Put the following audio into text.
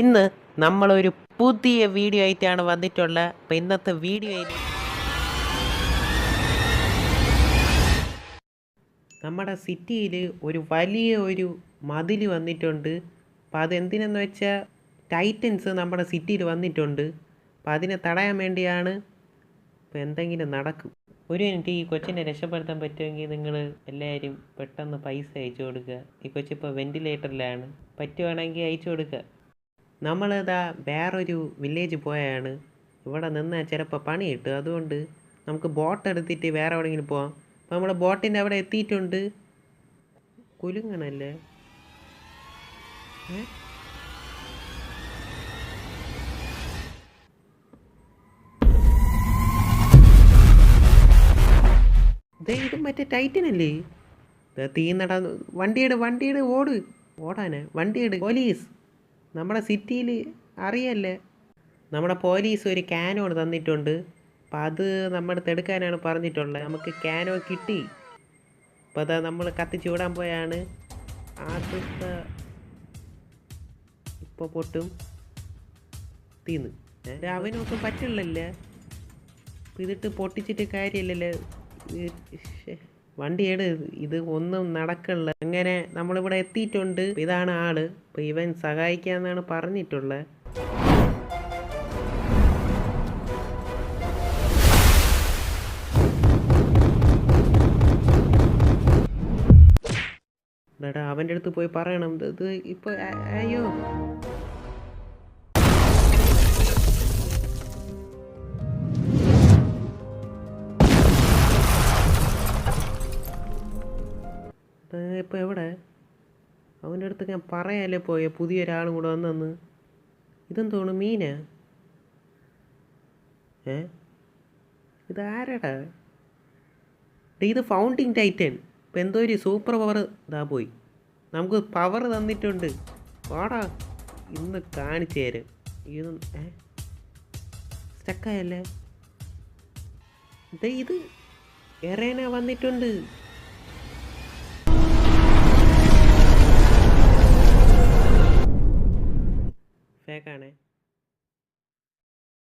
ഇന്ന് നമ്മളൊരു പുതിയ വീഡിയോ ആയിട്ടാണ് വന്നിട്ടുള്ളത് അപ്പം ഇന്നത്തെ വീഡിയോ നമ്മുടെ സിറ്റിയിൽ ഒരു വലിയ ഒരു മതിൽ വന്നിട്ടുണ്ട്. അപ്പം അതെന്തിനെന്ന് വെച്ചാൽ ടൈറ്റൻസ് നമ്മുടെ സിറ്റിയിൽ വന്നിട്ടുണ്ട്. അപ്പം അതിനെ തടയാൻ വേണ്ടിയാണ് ഇപ്പം എന്തെങ്കിലും നടക്കും. ഒരു മിനിറ്റ് ഈ കൊച്ചിനെ രക്ഷപ്പെടുത്താൻ പറ്റുമെങ്കിൽ നിങ്ങൾ എല്ലാവരും പെട്ടെന്ന് പൈസ അയച്ചു കൊടുക്കുക. ഈ കൊച്ചിപ്പോൾ വെന്റിലേറ്ററിലാണ് പറ്റുവാണെങ്കിൽ അയച്ചു കൊടുക്കുക. നമ്മളിതാ വേറൊരു വില്ലേജ് പോയാണ്. ഇവിടെ നിന്നാൽ ചിലപ്പോൾ പണി കിട്ടും. അതുകൊണ്ട് നമുക്ക് ബോട്ട് എടുത്തിട്ട് വേറെ എവിടെയെങ്കിലും പോവാം. അപ്പോൾ നമ്മൾ ബോട്ടിന്റെ അവിടെ എത്തിയിട്ടുണ്ട്. കുലുങ്ങണല്ലേ? ഇത് മറ്റേ ടൈറ്റൻ തീ തീന്നട വണ്ടിയുടെ വണ്ടിയുടെ ഓട്. ഓടാനെ? വണ്ടിയുടെ പോലീസ്. നമ്മുടെ സിറ്റിയിൽ അറിയല്ലേ? നമ്മുടെ പോലീസ് ഒരു ക്യാനോട് തന്നിട്ടുണ്ട്. അപ്പം അത് നമ്മുടെ തെടുക്കാനാണ് പറഞ്ഞിട്ടുള്ളത്. നമുക്ക് ക്യാനോ കിട്ടി. അപ്പോൾ അതാ നമ്മൾ കത്തിച്ച് വിടാൻ പോയാണ്. ആദ്യത്തെ ഇപ്പോൾ പൊട്ടും. തീന്ന്. അവനൊക്കെ പറ്റില്ലല്ലേ? ഇതിട്ട് പൊട്ടിച്ചിട്ട് കാര്യമില്ലല്ലേ? ഇത് വണ്ടി എട് ഇത് ഒന്നും നടക്കണില്ല അങ്ങനെ നമ്മളിവിടെ എത്തിയിട്ടുണ്ട്. ഇതാണ് ആൾ. ഇപ്പൊ ഇവൻ സഹായിക്കാന്നാണ് പറഞ്ഞിട്ടുള്ളത് അവന്റെ അടുത്ത് പോയി പറയണം. ഇത് ഇത് ഇപ്പൊ അയ്യോ. ഇത് ഇപ്പൊ എവിടെ? അവന്റെ അടുത്ത് ഞാൻ പറയാല്ലേ പോയ പുതിയൊരാളും കൂടെ വന്നെന്ന്. ഇതെന്തോണ് മീനാ? ഏ? ഇതാരടാ? ആരടാ ഇത് ഫൗണ്ടിങ് ടൈറ്റൻ ഇപ്പം എന്തോ ഒരു സൂപ്പർ പവർ ഇതാ പോയി. നമുക്ക് പവർ തന്നിട്ടുണ്ട്. വാടാ ഇന്ന് കാണിച്ചു തരും. ഇത് ഏ? സ്റ്റക്കായല്ലേ ഇത് എറേന വന്നിട്ടുണ്ട്. കാണാൻ